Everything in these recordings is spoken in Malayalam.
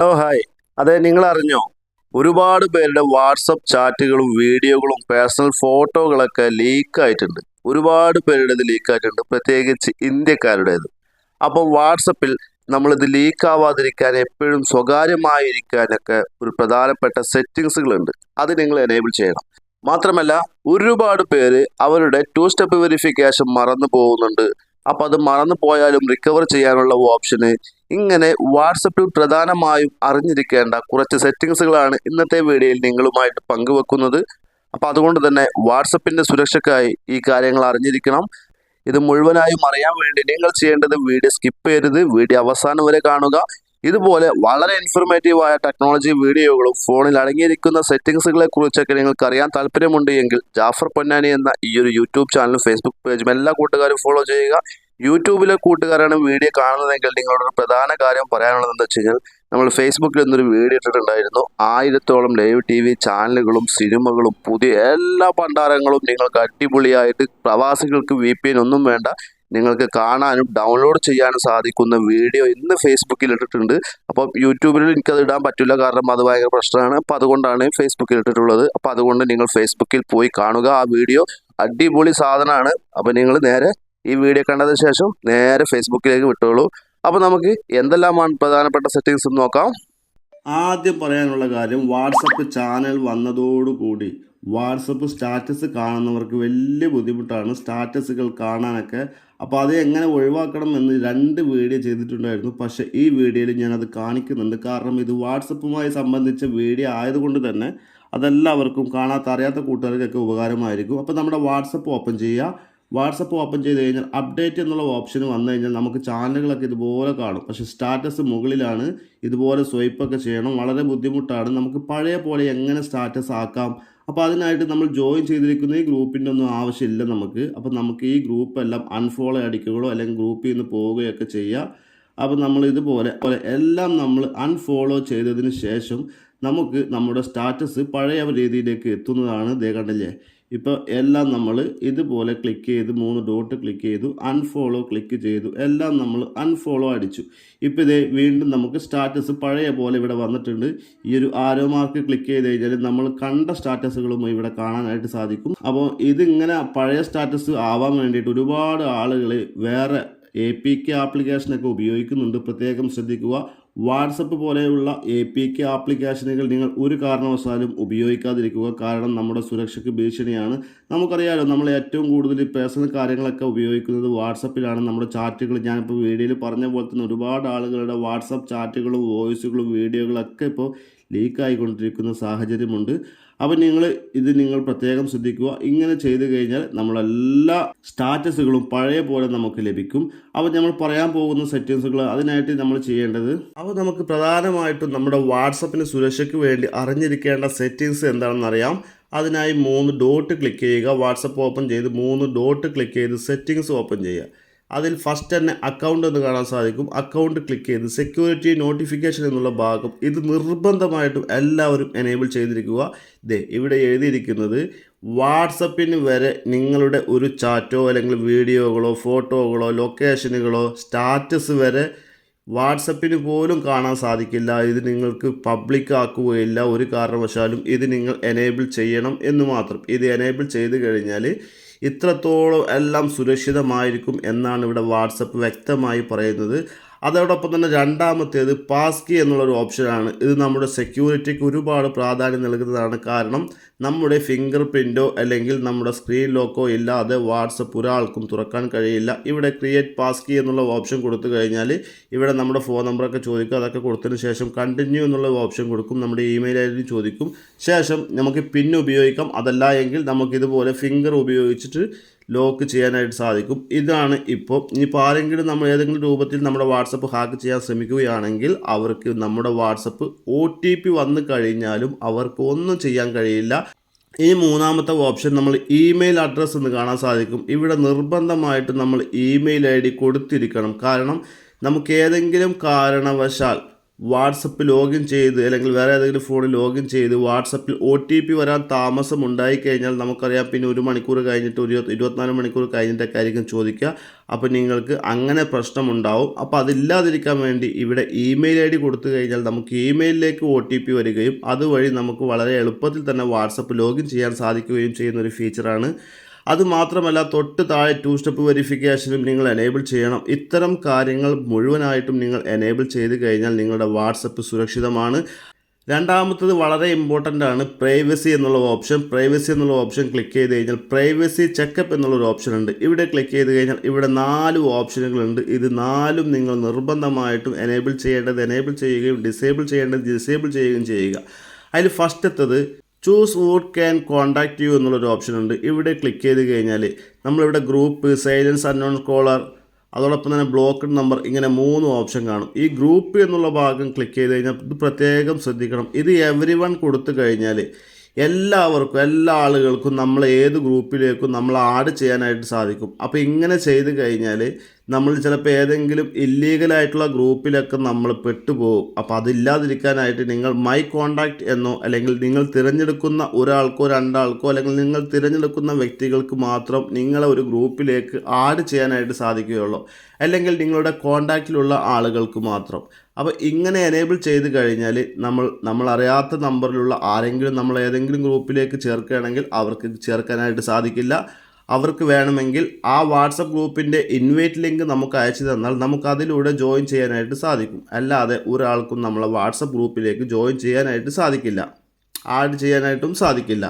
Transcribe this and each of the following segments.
Hello hi. അതെ നിങ്ങൾ അറിഞ്ഞോ ഒരുപാട് പേരുടെ വാട്സപ്പ് ചാറ്റുകളും വീഡിയോകളും പേഴ്സണൽ ഫോട്ടോകളൊക്കെ ലീക്ക് ആയിട്ടുണ്ട് ഒരുപാട് പേരുടേത് ലീക്ക് ആയിട്ടുണ്ട് പ്രത്യേകിച്ച് ഇന്ത്യക്കാരുടേത്. അപ്പോൾ വാട്സപ്പിൽ നമ്മളിത് ലീക്ക് ആവാതിരിക്കാൻ എപ്പോഴും സ്വകാര്യമായിരിക്കാനൊക്കെ ഒരു പ്രധാനപ്പെട്ട സെറ്റിങ്സുകളുണ്ട്. അത് നിങ്ങൾ എനേബിൾ ചെയ്യണം. മാത്രമല്ല ഒരുപാട് പേര് അവരുടെ ടു സ്റ്റെപ്പ് വെരിഫിക്കേഷൻ മറന്നു പോകുന്നുണ്ട്. അപ്പം അത് മറന്നു പോയാലും റിക്കവർ ചെയ്യാനുള്ള ഓപ്ഷന് ഇങ്ങനെ വാട്സപ്പിൽ പ്രധാനമായും അറിഞ്ഞിരിക്കേണ്ട കുറച്ച് സെറ്റിങ്സുകളാണ് ഇന്നത്തെ വീഡിയോയിൽ നിങ്ങളുമായിട്ട് പങ്കുവെക്കുന്നത്. അപ്പോൾ അതുകൊണ്ട് തന്നെ വാട്സപ്പിന്റെ സുരക്ഷയ്ക്കായി ഈ കാര്യങ്ങൾ അറിഞ്ഞിരിക്കണം. ഇത് മുഴുവനായും അറിയാൻ വേണ്ടി നിങ്ങൾ ചെയ്യേണ്ടത് വീഡിയോ സ്കിപ്പ് ചെയ്യരുത്. വീഡിയോ അവസാനം വരെ കാണുക. ഇതുപോലെ വളരെ ഇൻഫർമേറ്റീവായ ടെക്നോളജി വീഡിയോകളും ഫോണിൽ അടങ്ങിയിരിക്കുന്ന സെറ്റിങ്സുകളെ കുറിച്ചൊക്കെ നിങ്ങൾക്ക് അറിയാൻ താല്പര്യമുണ്ട് എങ്കിൽ ജാഫർ പൊന്നാനി എന്ന ഈ ഒരു യൂട്യൂബ് ചാനലും ഫേസ്ബുക്ക് പേജും എല്ലാ കൂട്ടുകാരും ഫോളോ ചെയ്യുക. യൂട്യൂബിലെ കൂട്ടുകാരാണ് വീഡിയോ കാണുന്നതെങ്കിൽ നിങ്ങളോട് ഒരു പ്രധാന കാര്യം പറയാനുള്ളത് എന്താ വെച്ച് കഴിഞ്ഞാൽ നമ്മൾ ഫേസ്ബുക്കിൽ ഇന്നൊരു വീഡിയോ ഇട്ടിട്ടുണ്ടായിരുന്നു. ആയിരത്തോളം ലൈവ് ടി വി ചാനലുകളും സിനിമകളും പുതിയ എല്ലാ ഭണ്ഡാരങ്ങളും നിങ്ങൾക്ക് അടിപൊളിയായിട്ട് പ്രവാസികൾക്ക് വി പി എൻ ഒന്നും വേണ്ട. നിങ്ങൾക്ക് കാണാനും ഡൗൺലോഡ് ചെയ്യാനും സാധിക്കുന്ന വീഡിയോ ഇന്ന് ഫേസ്ബുക്കിൽ ഇട്ടിട്ടുണ്ട്. അപ്പം യൂട്യൂബിൽ എനിക്കത് ഇടാൻ പറ്റില്ല കാരണം അത് ഭയങ്കര പ്രശ്നമാണ്. അപ്പം അതുകൊണ്ടാണ് ഫേസ്ബുക്കിൽ ഇട്ടിട്ടുള്ളത്. അപ്പം അതുകൊണ്ട് നിങ്ങൾ ഫേസ്ബുക്കിൽ പോയി കാണുക ആ വീഡിയോ. അടിപൊളി സാധനമാണ്. അപ്പം നിങ്ങൾ നേരെ ഈ വീഡിയോ കണ്ടതിന് ശേഷം നേരെ ഫേസ്ബുക്കിലേക്ക് വിട്ടോളൂ. അപ്പോൾ നമുക്ക് എന്തെല്ലാമാണ് പ്രധാനപ്പെട്ട സെറ്റിങ്സ് നോക്കാം. ആദ്യം പറയാനുള്ള കാര്യം വാട്സപ്പ് ചാനൽ വന്നതോടുകൂടി വാട്സപ്പ് സ്റ്റാറ്റസ് കാണുന്നവർക്ക് വലിയ ബുദ്ധിമുട്ടാണ് സ്റ്റാറ്റസുകൾ കാണാനൊക്കെ. അപ്പോൾ അത് എങ്ങനെ ഒഴിവാക്കണം എന്ന് രണ്ട് വീഡിയോ ചെയ്തിട്ടുണ്ടായിരുന്നു. പക്ഷേ ഈ വീഡിയോയിൽ ഞാനത് കാണിക്കുന്നുണ്ട്. കാരണം ഇത് വാട്സപ്പുമായി സംബന്ധിച്ച വീഡിയോ ആയതുകൊണ്ട് തന്നെ അതെല്ലാവർക്കും കാണാത്ത അറിയാത്ത കൂട്ടുകാർക്കൊക്കെ ഉപകാരമായിരിക്കും. അപ്പോൾ നമ്മുടെ വാട്സപ്പ് ഓപ്പൺ ചെയ്യുക. വാട്സപ്പ് ഓപ്പൺ ചെയ്ത് കഴിഞ്ഞാൽ അപ്ഡേറ്റ് എന്നുള്ള ഓപ്ഷൻ വന്നു കഴിഞ്ഞാൽ നമുക്ക് ചാനലുകളൊക്കെ ഇതുപോലെ കാണും. പക്ഷെ സ്റ്റാറ്റസ് മുകളിലാണ് ഇതുപോലെ സ്വൈപ്പൊക്കെ ചെയ്യണം. വളരെ ബുദ്ധിമുട്ടാണ്. നമുക്ക് പഴയ പോലെ എങ്ങനെ സ്റ്റാറ്റസ് ആക്കാം? അപ്പോൾ അതിനായിട്ട് നമ്മൾ ജോയിൻ ചെയ്തിരിക്കുന്ന ഈ ഗ്രൂപ്പിന്റെ ഒന്നും ആവശ്യമില്ല നമുക്ക്. അപ്പോൾ നമുക്ക് ഈ ഗ്രൂപ്പ് എല്ലാം അൺഫോളോ അടിക്കുകയോ അല്ലെങ്കിൽ ഗ്രൂപ്പിൽ നിന്ന് പോവുകയൊക്കെ ചെയ്യുക അപ്പോൾ നമ്മൾ ഇതുപോലെ പോലെ എല്ലാം നമ്മൾ അൺഫോളോ ചെയ്തതിന് ശേഷം നമുക്ക് നമ്മുടെ സ്റ്റാറ്റസ് പഴയ രീതിയിലേക്ക് എത്തുന്നതാണ്. ദേ കണ്ടില്ലേ? ഇപ്പോൾ എല്ലാം നമ്മൾ ഇതുപോലെ ക്ലിക്ക് ചെയ്ത് മൂന്ന് ഡോട്ട് ക്ലിക്ക് ചെയ്തു അൺഫോളോ ക്ലിക്ക് ചെയ്തു എല്ലാം നമ്മൾ അൺഫോളോ അടിച്ചു. ഇപ്പോൾ ഇതേ വീണ്ടും നമുക്ക് സ്റ്റാറ്റസ് പഴയ പോലെ ഇവിടെ വന്നിട്ടുണ്ട്. ഈ ഒരു ആരോ മാർക്ക് ക്ലിക്ക് ചെയ്ത് കഴിഞ്ഞാൽ നമ്മൾ കണ്ട സ്റ്റാറ്റസുകളും ഇവിടെ കാണാനായിട്ട് സാധിക്കും. അപ്പോൾ ഇതിങ്ങനെ പഴയ സ്റ്റാറ്റസ് ആവാൻ വേണ്ടിയിട്ട് ഒരുപാട് ആളുകൾ വേറെ എ പി കെ ആപ്ലിക്കേഷനൊക്കെ ഉപയോഗിക്കുന്നുണ്ട്. പ്രത്യേകം ശ്രദ്ധിക്കുക. വാട്സപ്പ് പോലെയുള്ള എ പി കെ ആപ്ലിക്കേഷനുകൾ നിങ്ങൾ ഒരു കാരണവശാലും ഉപയോഗിക്കാതിരിക്കുക. കാരണം നമ്മുടെ സുരക്ഷയ്ക്ക് ഭീഷണിയാണ്. നമുക്കറിയാലോ നമ്മൾ ഏറ്റവും കൂടുതൽ പേഴ്സണൽ കാര്യങ്ങളൊക്കെ ഉപയോഗിക്കുന്നത് വാട്സപ്പിലാണ്. നമ്മുടെ ചാറ്റുകൾ ഞാനിപ്പോൾ വീഡിയോയിൽ പറഞ്ഞ പോലെ തന്നെ ഒരുപാട് ആളുകളുടെ വാട്സപ്പ് ചാറ്റുകളും വോയിസുകളും വീഡിയോകളൊക്കെ ഇപ്പോൾ ലീക്കായിക്കൊണ്ടിരിക്കുന്ന സാഹചര്യമുണ്ട്. അപ്പോൾ നിങ്ങൾ ഇത് നിങ്ങൾ പ്രത്യേകം ശ്രദ്ധിക്കുക. ഇങ്ങനെ ചെയ്തു കഴിഞ്ഞാൽ നമ്മളെല്ലാ സ്റ്റാറ്റസുകളും പഴയ പോലെ നമുക്ക് ലഭിക്കും. അപ്പോൾ നമ്മൾ പറയാൻ പോകുന്ന സെറ്റിങ്സുകൾ അതിനായിട്ട് നമ്മൾ ചെയ്യേണ്ടത് അപ്പോൾ നമുക്ക് പ്രധാനമായിട്ടും നമ്മുടെ വാട്സപ്പിന് സുരക്ഷയ്ക്ക് വേണ്ടി അറിഞ്ഞിരിക്കേണ്ട സെറ്റിങ്സ് എന്താണെന്ന് അറിയാം. അതിനായി മൂന്ന് ഡോട്ട് ക്ലിക്ക് ചെയ്യുക. വാട്സപ്പ് ഓപ്പൺ ചെയ്ത് മൂന്ന് ഡോട്ട് ക്ലിക്ക് ചെയ്ത് സെറ്റിങ്സ് ഓപ്പൺ ചെയ്യുക. അതിൽ ഫസ്റ്റ് തന്നെ അക്കൗണ്ട് എന്ന് കാണാൻ സാധിക്കും. അക്കൗണ്ട് ക്ലിക്ക് ചെയ്ത് സെക്യൂരിറ്റി നോട്ടിഫിക്കേഷൻ എന്നുള്ള ഭാഗം ഇത് നിർബന്ധമായിട്ടും എല്ലാവരും എനേബിൾ ചെയ്തിരിക്കുക. ദേ ഇവിടെ എഴുതിയിരിക്കുന്നത് വാട്സപ്പിന് വരെ നിങ്ങളുടെ ഒരു ചാറ്റോ അല്ലെങ്കിൽ വീഡിയോകളോ ഫോട്ടോകളോ ലൊക്കേഷനുകളോ സ്റ്റാറ്റസ് വരെ വാട്സപ്പിന് പോലും കാണാൻ സാധിക്കില്ല. ഇത് നിങ്ങൾക്ക് പബ്ലിക് ആക്കുകയില്ല. ഒരു കാരണവശാലും ഇത് നിങ്ങൾ എനേബിൾ ചെയ്യണം എന്ന് മാത്രം. ഇത് എനേബിൾ ചെയ്ത് കഴിഞ്ഞാൽ ഇത്രത്തോളം എല്ലാം സുരക്ഷിതമായിരിക്കും എന്നാണ് ഇവിടെ വാട്സപ്പ് വ്യക്തമായി പറയുന്നത്. അതോടൊപ്പം തന്നെ രണ്ടാമത്തേത് പാസ്കി എന്നുള്ളൊരു ഓപ്ഷനാണ്. ഇത് നമ്മുടെ സെക്യൂരിറ്റിക്ക് ഒരുപാട് പ്രാധാന്യം നൽകുന്നതാണ് കാരണം നമ്മുടെ ഫിംഗർ പ്രിന്റോ അല്ലെങ്കിൽ നമ്മുടെ സ്ക്രീൻ ലോക്കോ ഇല്ലാതെ വാട്സപ്പ് ഒരാൾക്കും തുറക്കാൻ കഴിയില്ല. ഇവിടെ ക്രിയേറ്റ് പാസ് കീ എന്നുള്ള ഓപ്ഷൻ കൊടുത്തു കഴിഞ്ഞാൽ ഇവിടെ നമ്മുടെ ഫോൺ നമ്പറൊക്കെ ചോദിക്കും. അതൊക്കെ കൊടുത്തതിന് ശേഷം കണ്ടിന്യൂ എന്നുള്ള ഓപ്ഷൻ കൊടുക്കും. നമ്മുടെ ഇമെയിൽ ഐ ഡി ചോദിക്കും. ശേഷം നമുക്ക് പിൻ ഉപയോഗിക്കാം. അതല്ല എങ്കിൽ നമുക്കിതുപോലെ ഫിംഗർ ഉപയോഗിച്ചിട്ട് ലോക്ക് ചെയ്യാനായിട്ട് സാധിക്കും. ഇതാണ് ഇപ്പോൾ ഇനിയിപ്പോൾ ആരെങ്കിലും നമ്മൾ ഏതെങ്കിലും രൂപത്തിൽ നമ്മുടെ വാട്സപ്പ് ഹാക്ക് ചെയ്യാൻ ശ്രമിക്കുകയാണെങ്കിൽ അവർക്ക് നമ്മുടെ വാട്സപ്പ് ഒ ടി പി വന്നു കഴിഞ്ഞാലും അവർക്ക് ഒന്നും ചെയ്യാൻ കഴിയില്ല. ഈ മൂന്നാമത്തെ ഓപ്ഷൻ നമ്മൾ ഇമെയിൽ അഡ്രസ്സ് എന്ന് കാണാൻ സാധിക്കും. ഇവിടെ നിർബന്ധമായിട്ട് നമ്മൾ ഇമെയിൽ ഐ ഡി കൊടുത്തിരിക്കണം. കാരണം നമുക്ക് ഏതെങ്കിലും കാരണവശാൽ വാട്സപ്പ് ലോഗിൻ ചെയ്ത് അല്ലെങ്കിൽ വേറെ ഏതെങ്കിലും ഫോണിൽ ലോഗിൻ ചെയ്ത് വാട്സപ്പിൽ ഒ ടി പി വരാൻ താമസം ഉണ്ടായിക്കഴിഞ്ഞാൽ നമുക്കറിയാം പിന്നെ ഒരു മണിക്കൂർ കഴിഞ്ഞിട്ട് ഒരു ഇരുപത്തി- ഇരുപത്തിനാല് മണിക്കൂർ കഴിഞ്ഞിട്ടൊക്കെ ആയിരിക്കും ചോദിക്കുക. അപ്പോൾ നിങ്ങൾക്ക് അങ്ങനെ പ്രശ്നമുണ്ടാവും. അപ്പോൾ അതില്ലാതിരിക്കാൻ വേണ്ടി ഇവിടെ ഇമെയിൽ ഐ ഡി കൊടുത്തു കഴിഞ്ഞാൽ നമുക്ക് ഇമെയിലിലേക്ക് ഒ ടി പി വരികയും അതുവഴി നമുക്ക് വളരെ എളുപ്പത്തിൽ തന്നെ വാട്സപ്പ് ലോഗിൻ ചെയ്യാൻ സാധിക്കുകയും ചെയ്യുന്ന ഒരു ഫീച്ചറാണ് അത് മാത്രമല്ല തൊട്ട് താഴെ ടു സ്റ്റെപ്പ് വെരിഫിക്കേഷനും നിങ്ങൾ എനേബിൾ ചെയ്യണം. ഇത്തരം കാര്യങ്ങൾ മുഴുവനായിട്ടും നിങ്ങൾ എനേബിൾ ചെയ്ത് കഴിഞ്ഞാൽ നിങ്ങളുടെ വാട്സപ്പ് സുരക്ഷിതമാണ്. രണ്ടാമത്തത് വളരെ ഇമ്പോർട്ടന്റ് ആണ്. പ്രൈവസി എന്നുള്ള ഓപ്ഷൻ പ്രൈവസി എന്നുള്ള ഓപ്ഷൻ ക്ലിക്ക് ചെയ്ത് കഴിഞ്ഞാൽ പ്രൈവസി ചെക്കപ്പ് എന്നുള്ളൊരു ഓപ്ഷൻ ഉണ്ട്. ഇവിടെ ക്ലിക്ക് ചെയ്ത് കഴിഞ്ഞാൽ ഇവിടെ നാല് ഓപ്ഷനുകളുണ്ട് ഇത് നാലും നിങ്ങൾ നിർബന്ധമായിട്ടും എനേബിൾ ചെയ്യേണ്ടത് എനേബിൾ ചെയ്യുകയും ഡിസേബിൾ ചെയ്യേണ്ടത് ഡിസേബിൾ ചെയ്യുകയും ചെയ്യുക. അതിൽ ഫസ്റ്റത്തത് choose who can contact you എന്നുള്ളൊരു ഓപ്ഷൻ ഉണ്ട്. ഇവിടെ ക്ലിക്ക് ചെയ്ത് കഴിഞ്ഞാൽ നമ്മളിവിടെ ഗ്രൂപ്പ് സൈലൻസ് അൺനോൺ കോളർ അതോടൊപ്പം തന്നെ ബ്ലോക്ക്ഡ് നമ്പർ ഇങ്ങനെ മൂന്ന് ഓപ്ഷൻ കാണും. ഈ ഗ്രൂപ്പ് എന്നുള്ള ഭാഗം ക്ലിക്ക് ചെയ്ത് കഴിഞ്ഞാൽ ഇത് പ്രത്യേകം ശ്രദ്ധിക്കണം. ഇത് എവറി വൺ കൊടുത്തു കഴിഞ്ഞാൽ എല്ലാവർക്കും എല്ലാ ആളുകൾക്കും നമ്മൾ ഏത് ഗ്രൂപ്പിലേക്കും നമ്മൾ ആഡ് ചെയ്യാനായിട്ട് സാധിക്കും. അപ്പോൾ ഇങ്ങനെ ചെയ്ത് കഴിഞ്ഞാൽ നമ്മൾ ചിലപ്പോൾ ഏതെങ്കിലും ഇല്ലീഗലായിട്ടുള്ള ഗ്രൂപ്പിലൊക്കെ നമ്മൾ പെട്ടുപോകും അപ്പോൾ അതില്ലാതിരിക്കാനായിട്ട് നിങ്ങൾ മൈ കോണ്ടാക്റ്റ് എന്നോ അല്ലെങ്കിൽ നിങ്ങൾ തിരഞ്ഞെടുക്കുന്ന ഒരാൾക്കോ രണ്ടാൾക്കോ അല്ലെങ്കിൽ നിങ്ങൾ തിരഞ്ഞെടുക്കുന്ന വ്യക്തികൾക്ക് മാത്രം നിങ്ങളെ ഒരു ഗ്രൂപ്പിലേക്ക് ആഡ് ചെയ്യാനായിട്ട് സാധിക്കുകയുള്ളൂ. അല്ലെങ്കിൽ നിങ്ങളുടെ കോണ്ടാക്റ്റിലുള്ള ആളുകൾക്ക് മാത്രം. അപ്പോൾ ഇങ്ങനെ എനേബിൾ ചെയ്ത് കഴിഞ്ഞാൽ നമ്മൾ നമ്മൾ അറിയാത്ത നമ്പറിലുള്ള ആരെങ്കിലും നമ്മൾ ഏതെങ്കിലും ഗ്രൂപ്പിലേക്ക് ചേർക്കുകയാണെങ്കിൽ അവർക്ക് ചേർക്കാനായിട്ട് സാധിക്കില്ല. അവർക്ക് വേണമെങ്കിൽ ആ വാട്സപ്പ് ഗ്രൂപ്പിന്റെ ഇൻവൈറ്റ് ലിങ്ക് നമുക്ക് അയച്ചു തന്നാൽ നമുക്ക് അതിലൂടെ ജോയിൻ ചെയ്യാനായിട്ട് സാധിക്കും. അല്ലാതെ ഒരാൾക്കും നമ്മളെ വാട്സപ്പ് ഗ്രൂപ്പിലേക്ക് ജോയിൻ ചെയ്യാനായിട്ട് സാധിക്കില്ല. ആഡ് ചെയ്യാനായിട്ടും സാധിക്കില്ല.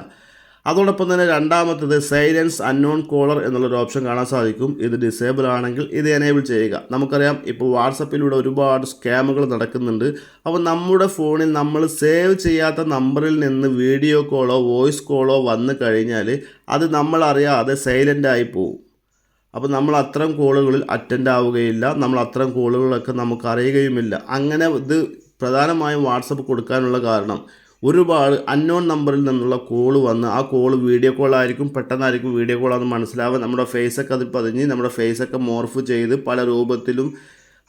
അതോടൊപ്പം തന്നെ രണ്ടാമത്തത് സൈലൻസ് അൺനോൺ കോളർ എന്നുള്ളൊരു ഓപ്ഷൻ കാണാൻ സാധിക്കും. ഇത് ഡിസേബിൾ ആണെങ്കിൽ ഇത് എനേബിൾ ചെയ്യുക. നമുക്കറിയാം ഇപ്പോൾ വാട്സപ്പിലൂടെ ഒരുപാട് സ്കാമുകൾ നടക്കുന്നുണ്ട്. അപ്പോൾ നമ്മുടെ ഫോണിൽ നമ്മൾ സേവ് ചെയ്യാത്ത നമ്പറിൽ നിന്ന് വീഡിയോ കോളോ വോയിസ് കോളോ വന്നു കഴിഞ്ഞാൽ അത് നമ്മൾ അറിയാതെ സൈലന്റ് ആയി പോകും അപ്പോൾ നമ്മൾ അത്തരം കോളുകളിൽ അറ്റൻഡ് ആവുകയില്ല. നമ്മൾ അത്തരം കോളുകളൊക്കെ നമുക്ക് അറിയുകയുമില്ല. അങ്ങനെ ഇത് പ്രധാനമായും വാട്സപ്പ് കൊടുക്കാനുള്ള കാരണം ഒരുപാട് അൺനോൺ നമ്പറിൽ നിന്നുള്ള കോൾ വന്ന് ആ കോൾ വീഡിയോ കോൾ ആയിരിക്കും പെട്ടെന്നായിരിക്കും വീഡിയോ കോളാണെന്ന് മനസ്സിലാവുക നമ്മുടെ ഫേസൊക്കെ അത് പതിഞ്ഞ് നമ്മുടെ ഫേസൊക്കെ മോർഫ് ചെയ്ത് പല രൂപത്തിലും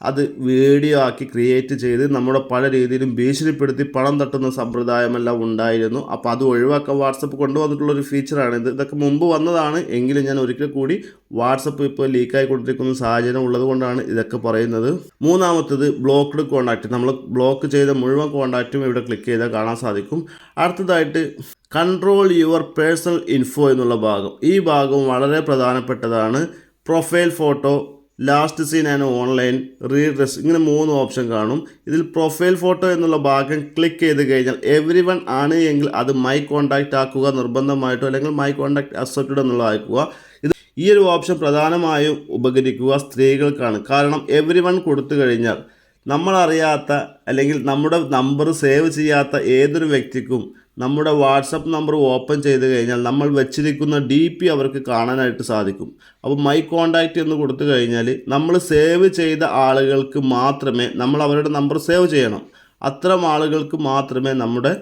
അത് വീഡിയോ ആക്കി ക്രിയേറ്റ് ചെയ്ത് നമ്മുടെ പല രീതിയിലും ഭീഷണിപ്പെടുത്തി പണം തട്ടുന്ന സമ്പ്രദായമെല്ലാം ഉണ്ടായിരുന്നു. അപ്പോൾ അത് ഒഴിവാക്കാൻ വാട്സപ്പ് കൊണ്ടുവന്നിട്ടുള്ളൊരു ഫീച്ചറാണ് ഇത്. ഇതൊക്കെ മുമ്പ് വന്നതാണ്. എങ്കിലും ഞാൻ ഒരിക്കൽ കൂടി വാട്സപ്പ് ഇപ്പോൾ ലീക്കായിക്കൊണ്ടിരിക്കുന്ന സാഹചര്യം ഉള്ളതുകൊണ്ടാണ് ഇതൊക്കെ പറയുന്നത്. മൂന്നാമത്തത് ബ്ലോക്ക്ഡ് കോണ്ടാക്റ്റ് നമ്മൾ ബ്ലോക്ക് ചെയ്ത മുഴുവൻ കോണ്ടാക്റ്റും ഇവിടെ ക്ലിക്ക് ചെയ്താൽ കാണാൻ സാധിക്കും. അടുത്തതായിട്ട് കൺട്രോൾ യുവർ പേഴ്സണൽ ഇൻഫോ എന്നുള്ള ഭാഗം. ഈ ഭാഗം വളരെ പ്രധാനപ്പെട്ടതാണ്. Profile photo last seen and online read receipts ഇങ്ങനെ മൂന്ന് ഓപ്ഷൻ കാണും. ഇതിൽ പ്രൊഫൈൽ ഫോട്ടോ എന്നുള്ള ഭാഗം ക്ലിക്ക് ചെയ്ത് കഴിഞ്ഞാൽ എവറി വൺ ആണ് എങ്കിൽ അത് മൈ കോണ്ടാക്റ്റ് ആക്കുക നിർബന്ധമായിട്ടോ അല്ലെങ്കിൽ മൈ കോണ്ടാക്ട് അക്സെപ്റ്റഡ് എന്നുള്ള ആക്കുക. ഇത് ഈ ഒരു ഓപ്ഷൻ പ്രധാനമായും ഉപകരിക്കുക സ്ത്രീകൾക്കാണ്. കാരണം എവറി വൺ കൊടുത്തു കഴിഞ്ഞാൽ നമ്മളറിയാത്ത അല്ലെങ്കിൽ നമ്മുടെ നമ്പർ സേവ് ചെയ്യാത്ത ഏതൊരു വ്യക്തിക്കും നമ്മുടെ വാട്സപ്പ് നമ്പർ ഓപ്പൺ ചെയ്ത് കഴിഞ്ഞാൽ നമ്മൾ വെച്ചിരിക്കുന്ന ഡി പി അവർക്ക് കാണാനായിട്ട് സാധിക്കും. അപ്പോൾ മൈ കോണ്ടാക്റ്റ് എന്ന് കൊടുത്തു കഴിഞ്ഞാൽ നമ്മൾ സേവ് ചെയ്ത ആളുകൾക്ക് മാത്രമേ നമ്മൾ അവരുടെ നമ്പർ സേവ് ചെയ്യണം. അത്തരം ആളുകൾക്ക് മാത്രമേ നമ്മുടെ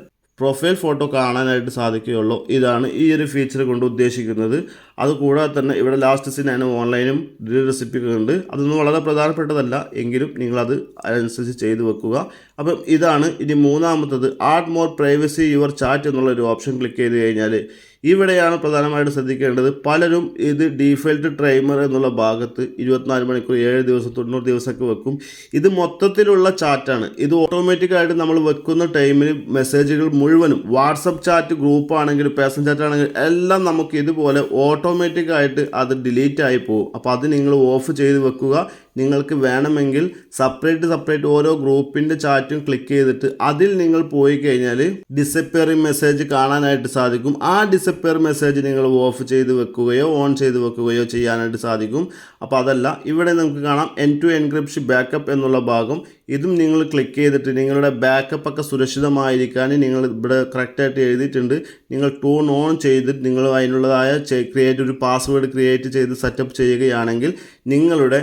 പ്രൊഫൈൽ ഫോട്ടോ കാണാനായിട്ട് സാധിക്കുകയുള്ളൂ. ഇതാണ് ഈ ഒരു ഫീച്ചർ കൊണ്ട് ഉദ്ദേശിക്കുന്നത്. അതുകൂടാതെ തന്നെ ഇവിടെ ലാസ്റ്റ് സീൻ ആണ് ഓൺലൈനും റെസിപ്പിയൊക്കെ ഉണ്ട്. അതൊന്നും വളരെ പ്രധാനപ്പെട്ടതല്ല. എങ്കിലും നിങ്ങളത് അതനുസരിച്ച് ചെയ്തു വെക്കുക. അപ്പം ഇതാണ് ഇനി മൂന്നാമത്തത്. Add more privacy your chat എന്നുള്ള ഒരു ഓപ്ഷൻ ക്ലിക്ക് ചെയ്ത് കഴിഞ്ഞാൽ ഇവിടെയാണ് പ്രധാനമായിട്ട് ശ്രദ്ധിക്കേണ്ടത്. പലരും ഇത് ഡീഫൾട്ട് ട്രൈമർ എന്നുള്ള ഭാഗത്ത് ഇരുപത്തിനാല് മണിക്കൂർ ഏഴ് ദിവസം തൊണ്ണൂറ് ദിവസമൊക്കെ വെക്കും. ഇത് മൊത്തത്തിലുള്ള ചാറ്റാണ് ഇത് ഓട്ടോമാറ്റിക്കായിട്ട് നമ്മൾ വെക്കുന്ന ടൈമിൽ മെസ്സേജുകൾ മുഴുവനും വാട്സപ്പ് ചാറ്റ് ഗ്രൂപ്പ് ആണെങ്കിലും പേഴ്സൺ ചാറ്റ് ആണെങ്കിലും എല്ലാം നമുക്ക് ഇതുപോലെ ഓട്ടോമാറ്റിക്കായിട്ട് അത് ഡിലീറ്റ് ആയി പോകും. അപ്പോൾ അത് നിങ്ങൾ ഓഫ് ചെയ്ത് വെക്കുക. നിങ്ങൾക്ക് വേണമെങ്കിൽ സെപ്പറേറ്റ് സെപ്പറേറ്റ് ഓരോ ഗ്രൂപ്പിന്റെ ചാറ്റും ക്ലിക്ക് ചെയ്തിട്ട് അതിൽ നിങ്ങൾ പോയി കഴിഞ്ഞാൽ ഡിസപ്പിയറിംഗ് മെസ്സേജ് കാണാനായിട്ട് സാധിക്കും. ആ ഡിസപ്പിയർ മെസ്സേജ് നിങ്ങൾ ഓഫ് ചെയ്ത് വെക്കുകയോ ഓൺ ചെയ്ത് വെക്കുകയോ ചെയ്യാനായിട്ട് സാധിക്കും. അപ്പോൾ അതല്ല ഇവിടെ നമുക്ക് കാണാം എൻ ടു എൻക്രിപ്ഷൻ ബാക്കപ്പ് എന്നുള്ള ഭാഗം. ഇതും നിങ്ങൾ ക്ലിക്ക് ചെയ്തിട്ട് നിങ്ങളുടെ ബാക്കപ്പ് ഒക്കെ സുരക്ഷിതമായിരിക്കാൻ നിങ്ങൾ ഇവിടെ കറക്റ്റായിട്ട് എഴുതിയിട്ടുണ്ട്. നിങ്ങൾ ടൂൺ ഓൺ ചെയ്തിട്ട് നിങ്ങൾ അതിനുള്ളതായ ക്രിയേറ്റ് ഒരു പാസ്വേഡ് ക്രിയേറ്റ് ചെയ്ത് സെറ്റപ്പ് ചെയ്യുകയാണെങ്കിൽ നിങ്ങളുടെ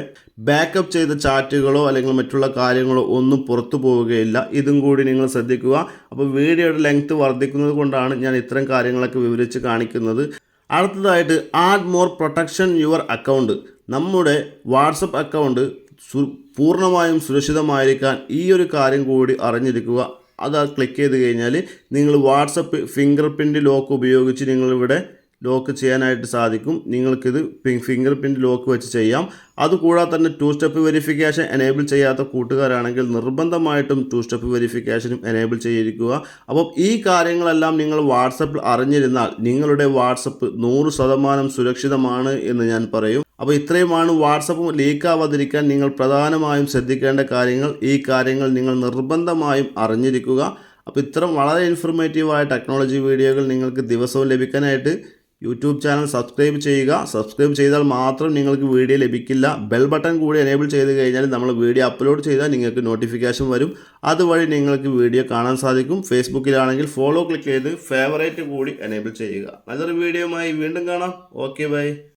ബാക്കപ്പ് ചെയ്ത ചാറ്റുകളോ അല്ലെങ്കിൽ മറ്റുള്ള കാര്യങ്ങളോ ഒന്നും പുറത്തു പോവുകയില്ല. ഇതും കൂടി നിങ്ങൾ ശ്രദ്ധിക്കുക. അപ്പോൾ വീഡിയോയുടെ ലെങ്ത് വർദ്ധിക്കുന്നത് കൊണ്ടാണ് ഞാൻ ഇത്തരം കാര്യങ്ങളൊക്കെ വിവരിച്ച് കാണിക്കുന്നത്. അടുത്തതായിട്ട് add more protection your account നമ്മുടെ വാട്സപ്പ് അക്കൗണ്ട് സു പൂർണമായും സുരക്ഷിതമായിരിക്കാൻ ഈ ഒരു കാര്യം കൂടി അറിഞ്ഞിരിക്കുക. അത് ക്ലിക്ക് ചെയ്ത് കഴിഞ്ഞാൽ നിങ്ങൾ വാട്സപ്പ് ഫിംഗർ പ്രിന്റ് ലോക്ക് ഉപയോഗിച്ച് നിങ്ങളിവിടെ ലോക്ക് ചെയ്യാനായിട്ട് സാധിക്കും. നിങ്ങൾക്കിത് ഫിംഗർ പ്രിന്റ് ലോക്ക് വെച്ച് ചെയ്യാം. അതുകൂടാതെ തന്നെ ടു സ്റ്റെപ്പ് വെരിഫിക്കേഷൻ എനേബിൾ ചെയ്യാത്ത കൂട്ടുകാരാണെങ്കിൽ നിർബന്ധമായിട്ടും ടു സ്റ്റെപ്പ് വെരിഫിക്കേഷനും എനേബിൾ ചെയ്തിരിക്കുക. അപ്പം ഈ കാര്യങ്ങളെല്ലാം നിങ്ങൾ വാട്സപ്പിൽ അറിഞ്ഞിരുന്നാൽ നിങ്ങളുടെ വാട്സപ്പ് നൂറ് ശതമാനം സുരക്ഷിതമാണ് എന്ന് ഞാൻ പറയും. അപ്പോൾ ഇത്രയുമാണ് വാട്സപ്പ് ലീക്ക് ആവാതിരിക്കാൻ നിങ്ങൾ പ്രധാനമായും ശ്രദ്ധിക്കേണ്ട കാര്യങ്ങൾ. ഈ കാര്യങ്ങൾ നിങ്ങൾ നിർബന്ധമായും അറിഞ്ഞിരിക്കുക. അപ്പോൾ ഇത്തരം വളരെ ഇൻഫർമേറ്റീവായ ടെക്നോളജി വീഡിയോകൾ നിങ്ങൾക്ക് ദിവസവും ലഭിക്കാനായിട്ട് യൂട്യൂബ് ചാനൽ സബ്സ്ക്രൈബ് ചെയ്യുക. സബ്സ്ക്രൈബ് ചെയ്താൽ മാത്രം നിങ്ങൾക്ക് വീഡിയോ ലഭിക്കില്ല. ബെൽ ബട്ടൺ കൂടി എനേബിൾ ചെയ്ത് കഴിഞ്ഞാൽ നമ്മൾ വീഡിയോ അപ്ലോഡ് ചെയ്താൽ നിങ്ങൾക്ക് നോട്ടിഫിക്കേഷൻ വരും. അതുവഴി നിങ്ങൾക്ക് വീഡിയോ കാണാൻ സാധിക്കും. ഫേസ്ബുക്കിലാണെങ്കിൽ ഫോളോ ക്ലിക്ക് ചെയ്ത് ഫേവറേറ്റ് കൂടി എനേബിൾ ചെയ്യുക. നല്ലൊരു വീഡിയോയുമായി വീണ്ടും കാണാം. Okay bye